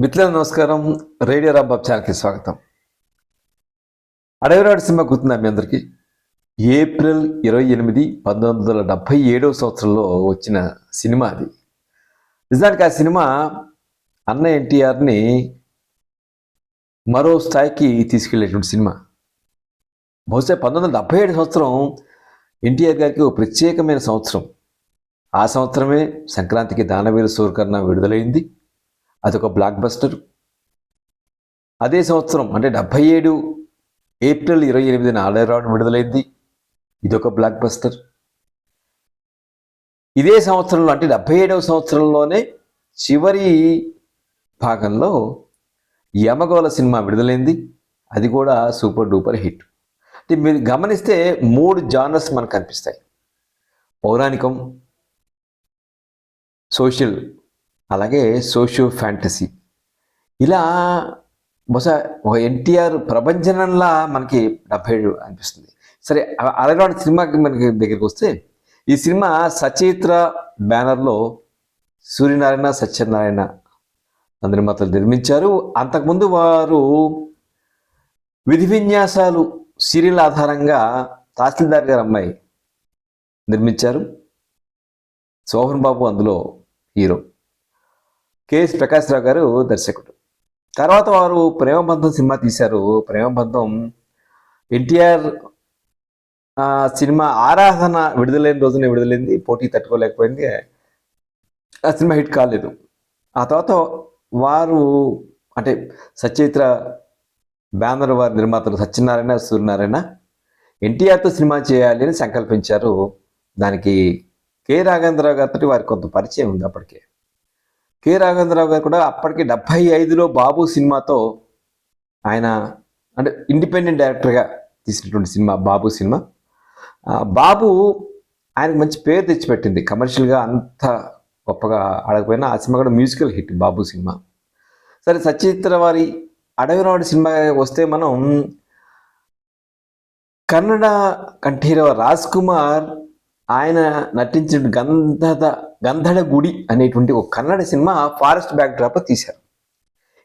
మిత్రులకు నమస్కారం. రేడియో రాంబాబ్ ఛానల్కి స్వాగతం. అడవిరాడు సినిమా గుర్తుందా మీ అందరికీ. ఏప్రిల్ ఇరవై ఎనిమిది పంతొమ్మిది వందల డెబ్భై ఏడవ సంవత్సరంలో వచ్చిన సినిమా అది. నిజానికి ఆ సినిమా అన్న ఎన్టీఆర్ని మరో స్థాయికి తీసుకెళ్ళేటువంటి సినిమా. బహుశా పంతొమ్మిది వందల డెబ్భై ఏడు సంవత్సరం ఎన్టీఆర్ గారికి ఒక ప్రత్యేకమైన సంవత్సరం. ఆ సంవత్సరమే సంక్రాంతికి దానవీర సూర్కర్ణ విడుదలైంది. అదొక బ్లాక్ బస్టర్ అదే సంవత్సరం అంటే డెబ్భై ఏడు ఏప్రిల్ ఇరవై ఎనిమిదిన ఆలయరావుడ్ విడుదలైంది. ఇదొక బ్లాక్ బస్టర్ ఇదే సంవత్సరంలో అంటే డెబ్భై ఏడవ సంవత్సరంలోనే చివరి భాగంలో యమగోళ సినిమా విడుదలైంది. అది కూడా సూపర్ డూపర్ హిట్ అంటే మీరు గమనిస్తే మూడు జానర్స్ మనకు కనిపిస్తాయి. పౌరాణికం సోషల్ అలాగే సోషియో ఫ్యాంటసీ. ఇలా బహుశా ఒక ఎన్టీఆర్ ప్రభంజనంలా మనకి డెబ్బై ఏడు అనిపిస్తుంది. సరే అలగాడు సినిమాకి మనకి దగ్గరికి వస్తే ఈ సినిమా సచిత్ర బ్యానర్లో సూర్యనారాయణ సత్యనారాయణ నిర్మాతలు నిర్మించారు. అంతకుముందు వారు విధి విన్యాసాలు సీరియల్ ఆధారంగా తహసీల్దార్ గారు అమ్మాయి నిర్మించారు. శోభన్ బాబు అందులో హీరో. కెఎస్ ప్రకాశ్రావు గారు దర్శకుడు. తర్వాత వారు ప్రేమబంధం సినిమా తీశారు. ప్రేమబంధం ఎన్టీఆర్ సినిమా ఆరాధన విడుదలైన రోజునే విడుదలైంది. పోటీ తట్టుకోలేకపోయింది. ఆ సినిమా హిట్ కాలేదు. ఆ తర్వాత వారు అంటే సచిత్ర బ్యానర్ వారి నిర్మాతలు సత్యనారాయణ సూర్యనారాయణ ఎన్టీఆర్తో సినిమా చేయాలి అని సంకల్పించారు. దానికి కె. రాఘవేంద్రరావు గారితో వారికి కొంత పరిచయం ఉంది అప్పటికే. కె. రాఘవేంద్రరావు గారు కూడా అప్పటికి డెబ్బై ఐదులో బాబు సినిమాతో ఆయన అంటే ఇండిపెండెంట్ డైరెక్టర్గా తీసినటువంటి సినిమా బాబు సినిమా. బాబు ఆయనకు మంచి పేరు తెచ్చిపెట్టింది. కమర్షియల్గా అంత గొప్పగా ఆడకపోయినా ఆ సినిమా కూడా మ్యూజికల్ హిట్ బాబు సినిమా. సరే సచిత్ర వారి అడవిరాడు సినిమా వస్తే మనం కన్నడ కంఠీరవ రాజ్ కుమార్ ఆయన నటించిన గంధద గంధడ గుడి అనేటువంటి ఒక కన్నడ సినిమా ఫారెస్ట్ బ్యాక్డ్రాప్ తీశారు.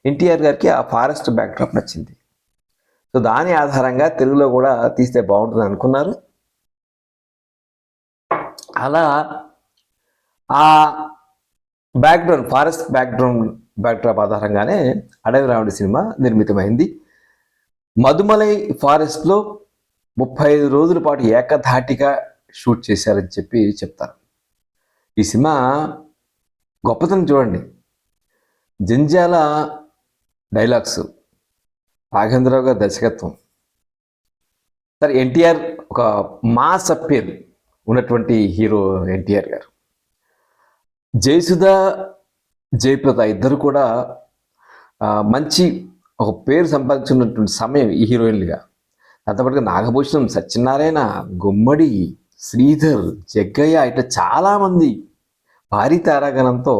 ఎన్టీఆర్ గారికి ఆ ఫారెస్ట్ బ్యాక్డ్రాప్ నచ్చింది. సో దాని ఆధారంగా తెలుగులో కూడా తీస్తే బాగుంటుంది అనుకున్నారు. అలా ఆ బ్యాక్గ్రౌండ్ ఫారెస్ట్ బ్యాక్గ్రౌండ్ బ్యాక్డ్రాప్ ఆధారంగానే అడవి రాముడి సినిమా నిర్మితమైంది. మధుమలై ఫారెస్ట్లో ముప్పై ఐదు రోజుల పాటు ఏకధాటిగా షూట్ చేశారని చెప్పి చెప్తారు. ఈ సినిమా గొప్పతనం చూడండి. జంజాల డైలాగ్స్ రాఘేంద్రరావు గారి దర్శకత్వం. సరే ఎన్టీఆర్ ఒక మాస్ అప్పీల్ ఉన్నటువంటి హీరో ఎన్టీఆర్ గారు. జయసుధ జయప్రద ఇద్దరు కూడా మంచి ఒక పేరు సంపాదించున్నటువంటి సమయం ఈ హీరోయిన్లుగా. దాంతోపాటుగా నాగభూషణం సత్యనారాయణ గుమ్మడి శ్రీధర్ జగ్గయ్య ఇట్లా చాలామంది భారీ తారాగణంతో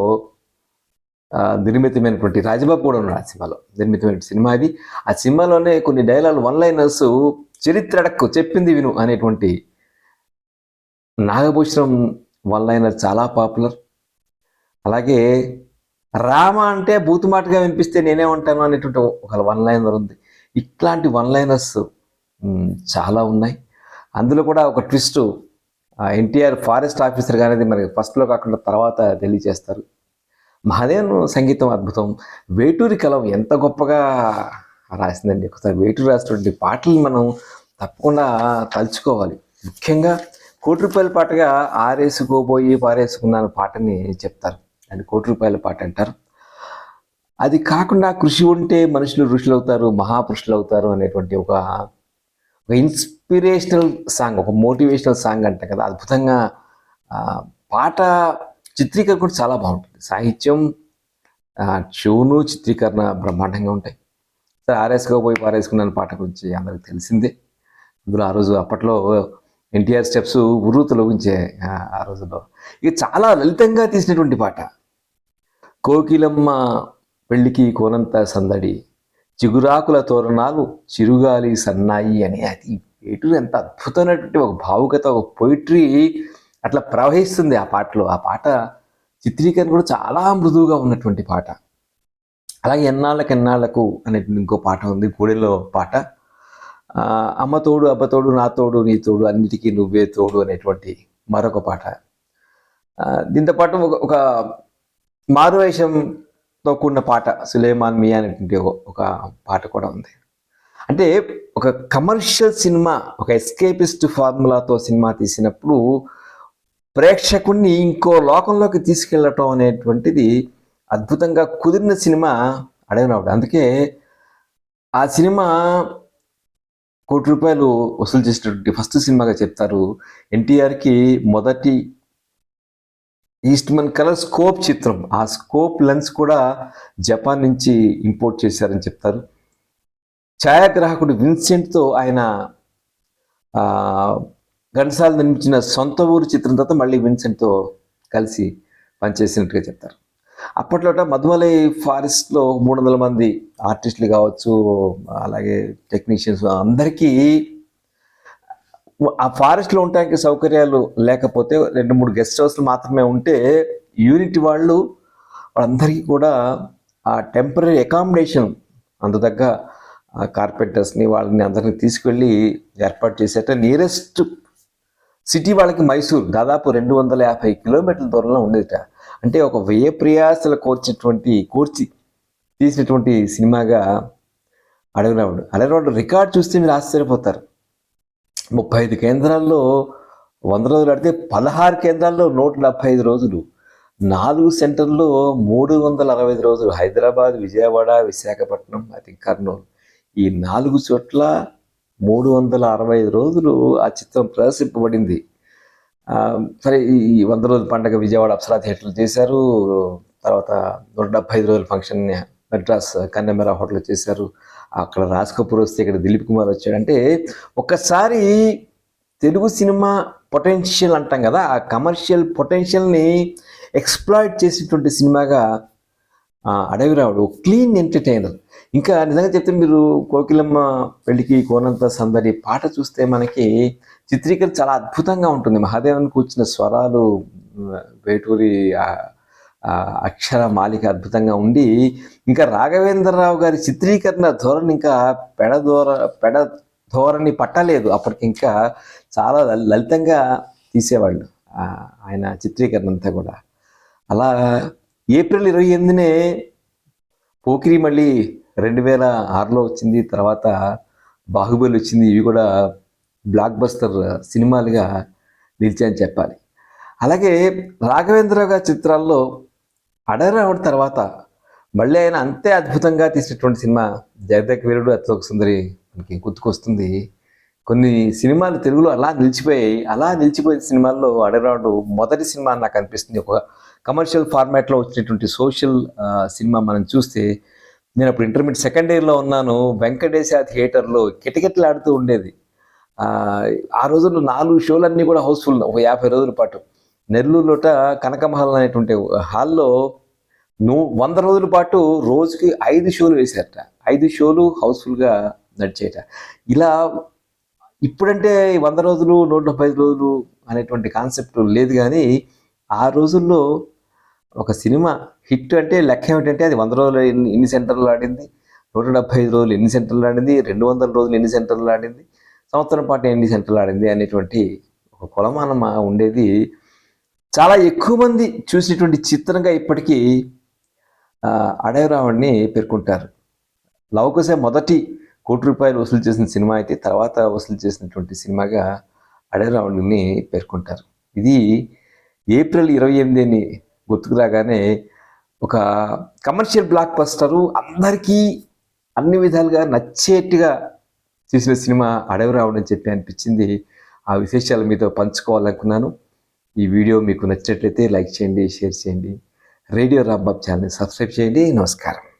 నిర్మితమైనటువంటి రాజబాబు కూడా ఉన్నాడు ఆ సినిమాలో. నిర్మితమైన సినిమా అది ఆ సినిమాలోనే కొన్ని డైలాగ్ వన్ లైనర్స్ చరిత్రడక్కు చెప్పింది విను అనేటువంటి నాగభూషణం వన్ లైనర్ చాలా పాపులర్. అలాగే రామ అంటే బూతుమాటగా వినిపిస్తే నేనే ఉంటాను అనేటువంటి ఒక వన్ లైనర్ ఉంది. ఇట్లాంటి వన్ లైనర్స్ చాలా ఉన్నాయి. అందులో కూడా ఒక ట్విస్ట్ ఎన్టీఆర్ ఫారెస్ట్ ఆఫీసర్ అనేది మరి ఫస్ట్లో కాకుండా తర్వాత తెలియజేస్తారు మహాదేవన్ సంగీతం అద్భుతం. వేటూరి కలం ఎంత గొప్పగా రాసిందండి. ఒకసారి వేటూరు రాసినటువంటి పాటలు మనం తప్పకుండా తలుచుకోవాలి. ముఖ్యంగా కోటి రూపాయల పాటగా ఆరేసుకోబోయి పారేసుకున్నాను పాటని చెప్తారు. దాన్ని కోటి రూపాయల పాట అంటారు. అది కాకుండా కృషి ఉంటే మనుషులు ఋషులు అవుతారు మహాపురుషులు అవుతారు అనేటువంటి ఒక ఒక ఇన్స్పిరేషనల్ సాంగ్ ఒక మోటివేషనల్ సాంగ్ అంటే కదా అద్భుతంగా పాట చిత్రీకరణ కూడా చాలా బాగుంటుంది. సాహిత్యం చూను చిత్రీకరణ బ్రహ్మాండంగా ఉంటాయి. సరే ఆర్ఎస్గా పోయి పారేసుకున్నాను పాట గురించి అందరికి తెలిసిందే. అందులో ఆ రోజు అప్పట్లో ఎన్టీఆర్ స్టెప్స్ ఉర్రు ఉంచే ఆ, ఆ రోజుల్లో. ఇక చాలా లలితంగా తీసినటువంటి పాట. కోకిలమ్మ పెళ్ళికి కోనంత సందడి చిగురాకుల తోరణాలు చిరుగాలి సన్నాయి అని అది. ఎటు ఎంత అద్భుతమైనటువంటి ఒక భావుకత ఒక పొయిట్రీ అట్లా ప్రవహిస్తుంది ఆ పాటలో. ఆ పాట చిత్రీకరణ కూడా చాలా మృదువుగా ఉన్నటువంటి పాట. అలాగే ఎన్నాళ్ళకి ఎన్నాళ్ళకు అనే ఇంకో పాట ఉంది గూడెలో పాట. అమ్మతోడు అమ్మ తోడు అబ్బ తోడు నా తోడు నీ తోడు అన్నిటికీ నువ్వే తోడు అనేటువంటి మరొక పాట. దీంతో పాటు ఒక ఒక మారువేషంతో కూడిన పాట సులేమాన్ మియా అనేటువంటి ఒక- ఒక పాట కూడా ఉంది. అంటే ఒక కమర్షియల్ సినిమా ఒక ఎస్కేపిస్ట్ ఫార్ములాతో సినిమా తీసినప్పుడు ప్రేక్షకుణ్ణి ఇంకో లోకంలోకి తీసుకెళ్ళటం అనేటువంటిది అద్భుతంగా కుదిరిన సినిమా అడవినప్పుడు అందుకే ఆ సినిమా కోటి రూపాయలు వసూలు చేసినటువంటి ఫస్ట్ సినిమాగా చెప్తారు. ఎన్టీఆర్కి మొదటి ఈస్ట్మన్ కలర్ స్కోప్ చిత్రం. ఆ స్కోప్ లెన్స్ కూడా జపాన్ నుంచి ఇంపోర్ట్ చేశారని చెప్తారు. ఛాయాగ్రాహకుడు విన్సెంట్తో ఆయన ఆ, ఘంటసాల నిర్మించిన సొంత ఊరు చిత్రం తర్వాత మళ్ళీ విన్సెంట్తో కలిసి పనిచేసినట్టుగా చెప్తారు. అప్పట్లో మధుమలై ఫారెస్ట్లో మూడు వందల మంది ఆర్టిస్టులు కావచ్చు అలాగే టెక్నీషియన్స్ అందరికీ ఆ ఫారెస్ట్లో ఉండడానికి సౌకర్యాలు లేకపోతే రెండు మూడు గెస్ట్ హౌస్లు మాత్రమే ఉంటే యూనిట్ వాళ్ళు వాళ్ళందరికీ కూడా ఆ టెంపరీ అకామిడేషన్ అందదగ్గ కార్పెంటర్స్ని వాళ్ళని అందరినీ తీసుకెళ్ళి ఏర్పాటు చేసేట నియరెస్ట్ సిటీ వాళ్ళకి మైసూర్. దాదాపు రెండు వందల యాభై కిలోమీటర్ల దూరంలో ఉండేదిట. అంటే ఒక వ్యయ ప్రయాసలు కోర్చినటువంటి కోర్చి తీసినటువంటి సినిమాగా అడవిరావుడు అడవిరావుడు రికార్డ్ చూస్తే మీరు ఆశ్చర్యపోతారు. ముప్పై ఐదు కేంద్రాల్లో వంద రోజులు ఆడితే పదహారు కేంద్రాల్లో నూట డెబ్బై ఐదు రోజులు. నాలుగు సెంటర్లో మూడు వందల అరవై ఐదు రోజులు. హైదరాబాద్ విజయవాడ విశాఖపట్నం అది కర్నూలు. ఈ నాలుగు చోట్ల మూడు వందల అరవై ఐదు రోజులు ఆ చిత్రం ప్రదర్శింపబడింది. సరే ఈ వంద రోజుల పండగ విజయవాడ అప్సరా థియేటర్లు చేశారు. తర్వాత నూట డెబ్బై ఐదు రోజుల ఫంక్షన్ మెడ్రాస్ కన్నెమెరా హోటల్ చేశారు. అక్కడ రాజ్ కపూర్ వస్తే ఇక్కడ దిలీప్ కుమార్ వచ్చాడు అంటే ఒక్కసారి తెలుగు సినిమా పొటెన్షియల్ అంటాం కదా ఆ కమర్షియల్ పొటెన్షియల్ని ఎక్స్ప్లాయిట్ చేసేటువంటి సినిమాగా అడవిరావుడు క్లీన్ ఎంటర్టైనర్. ఇంకా నిజంగా చెప్తే మీరు కోకిలమ్మ పెళ్ళికి కోనంత సందడి పాట చూస్తే మనకి చిత్రీకరణ చాలా అద్భుతంగా ఉంటుంది. మహాదేవన్ కూర్చున్న స్వరాలు వేటూరి అక్షర మాలిక అద్భుతంగా ఉండి ఇంకా రాఘవేంద్రరావు గారి చిత్రీకరణ ధోరణి ఇంకా పెడధోర పెడ ధోరణి పట్టలేదు. అప్పటికి ఇంకా చాలా లలితంగా తీసేవాళ్ళు ఆయన చిత్రీకరణ అంతా కూడా. అలా ఏప్రిల్ ఇరవై ఎనిమిదినే పోకిరి మళ్ళీ రెండు వేల ఆరులో వచ్చింది తర్వాత బాహుబలి వచ్చింది. ఇవి కూడా బ్లాక్ బస్టర్ సినిమాలుగా నిలిచాయని చెప్పాలి. అలాగే రాఘవేంద్ర గారి చిత్రాల్లో అడరావుడి తర్వాత మళ్ళీ ఆయన అంతే అద్భుతంగా తీసినటువంటి సినిమా జగదేక్ వీరుడు అత్లోక సుందరి మనకి గుర్తుకొస్తుంది. కొన్ని సినిమాలు తెలుగులో అలా నిలిచిపోయాయి. అలా నిలిచిపోయిన సినిమాల్లో అడరాడు మొదటి సినిమా నాకు అనిపిస్తుంది. ఒక కమర్షియల్ ఫార్మాట్లో వచ్చినటువంటి సోషల్ సినిమా మనం చూస్తే నేను అప్పుడు ఇంటర్మీడియట్ సెకండ్ ఇయర్లో ఉన్నాను. వెంకటేశ థియేటర్లో కిటకిటలాడుతూ ఉండేది. ఆ, రోజుల్లో నాలుగు షోలన్నీ కూడా హౌస్ఫుల్ ఒక యాభై రోజుల పాటు. నెల్లూరులోట కనకమహల్ అనేటువంటి హాల్లో నూ వంద రోజుల పాటు రోజుకి ఐదు షోలు వేశారట. ఐదు షోలు హౌస్ఫుల్గా నడిచేట. ఇలా ఇప్పుడంటే ఈ వంద రోజులు నూట డెబ్బై ఐదు రోజులు అనేటువంటి కాన్సెప్ట్ లేదు కానీ ఆ రోజుల్లో ఒక సినిమా హిట్ అంటే లెక్క ఏమిటంటే అది వంద రోజులు ఎన్ని ఎన్ని సెంటర్లు ఆడింది? నూట డెబ్బై ఐదు రోజులు ఎన్ని సెంటర్లు ఆడింది? రెండు వందల రోజులు ఎన్ని సెంటర్లు ఆడింది? సంవత్సరం పాటు ఎన్ని సెంటర్లు ఆడింది? అనేటువంటి ఒక కొలమానం ఉండేది. చాలా ఎక్కువ మంది చూసినటువంటి చిత్రంగా ఇప్పటికీ అడవి అడవిరావుడిని పేర్కొంటారు. లవకుశ మొదటి కోటి రూపాయలు వసూలు చేసిన సినిమా అయితే తర్వాత వసూలు చేసినటువంటి సినిమాగా అడవిరావుడిని పేర్కొంటారు. ఇది ఏప్రిల్ ఇరవై ఎనిమిదిని గుర్తుకు రాగానే ఒక కమర్షియల్ బ్లాక్ బస్టరు అందరికీ అన్ని విధాలుగా నచ్చేట్టుగా చేసిన సినిమా అడవిరావుడు అని చెప్పి అనిపించింది. ఆ విశేషాలు మీతో పంచుకోవాలనుకున్నాను. ఈ వీడియో మీకు నచ్చినట్లయితే లైక్ చేయండి షేర్ చేయండి. రేడియో రాంబాబ్ ఛానల్ని సబ్స్క్రైబ్ చేయండి. నమస్కారం.